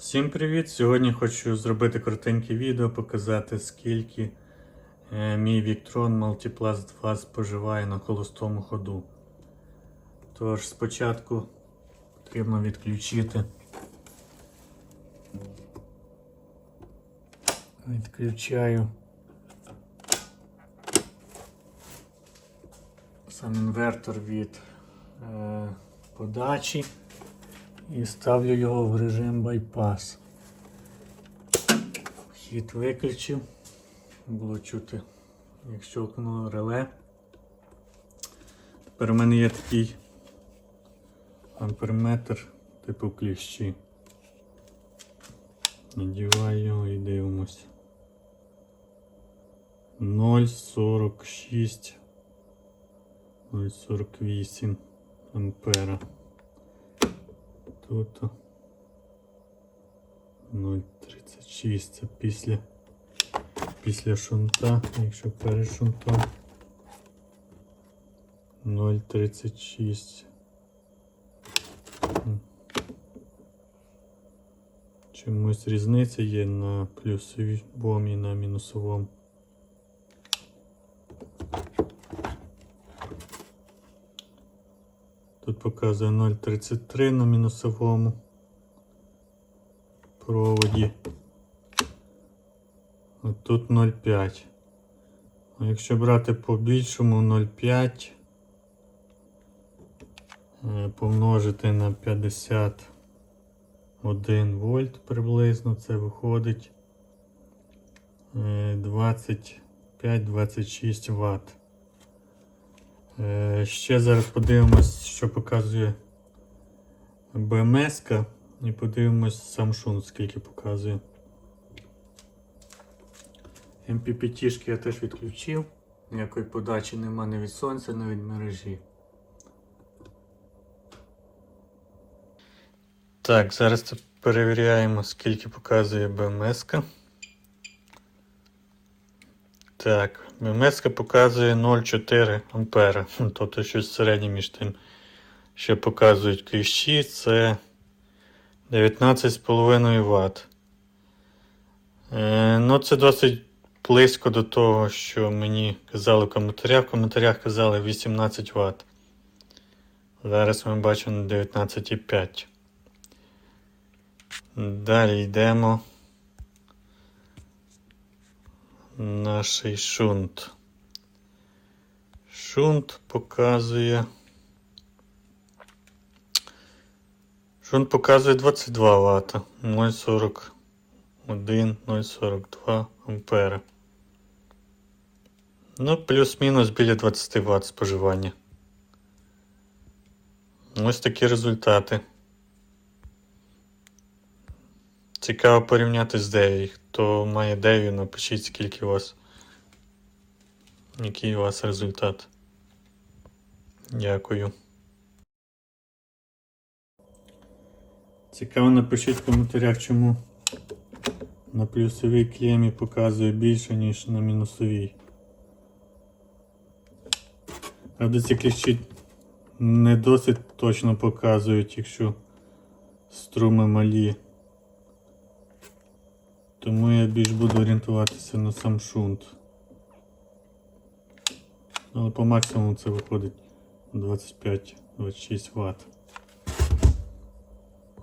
Всім привіт! Сьогодні хочу зробити коротеньке відео, показати скільки е, мій Victron Multiplus 2 споживає на холостому ходу. Тож спочатку потрібно відключити. Відключаю сам інвертор від е, подачі і ставлю його в режим байпас. Хід виключив. Було чути, як щелкнуло реле. Тепер у мене є такий амперметр типу кліщі. Надіваю його і дивимось. 0,46 0,48 ампера. Тут 0,36 це після після шунта, якщо перед шунтом 0,36. М. Чомусь різниця є на плюсовому і на мінусовому. Показує 0,33 на мінусовому проводі. Тут 0,5. Якщо брати по більшому 0,5 е, помножити на 51 вольт приблизно, це виходить е, 25-26 Вт. Е, Ще зараз подивимось, що показує БМС і подивимось Samsung, скільки показує. MPPT-шки я теж відключив. Ніякої подачі нема ні від сонця, ні від мережі. Так, зараз перевіряємо, скільки показує БМС. -ка. Так, БМС показує 0,4 ампера. Тобто щось середнє між тим, що показують кліщі, це 19,5 Вт. Е, ну, це досить близько до того, що мені казали в коментарях. В коментарях казали 18 Вт. Зараз ми бачимо 19,5. Далі йдемо. Наш шунт. Шунт показує. Шунт показує 22 Вт. 0,41, 0,42 ампера. Ну, плюс-мінус біля 20 Вт споживання. Ось такі результати. Цікаво порівняти з Деві. Хто має Деві, напишіть, скільки у вас. Який у вас результат. Дякую. Цікаво напишіть в коментарях, чому на плюсовій клемі показує більше, ніж на мінусовій. Правда, ці кліщі не досить точно показують, якщо струми малі. Тому я більш буду орієнтуватися на сам шунт. Але по максимуму це виходить 25-26 Вт.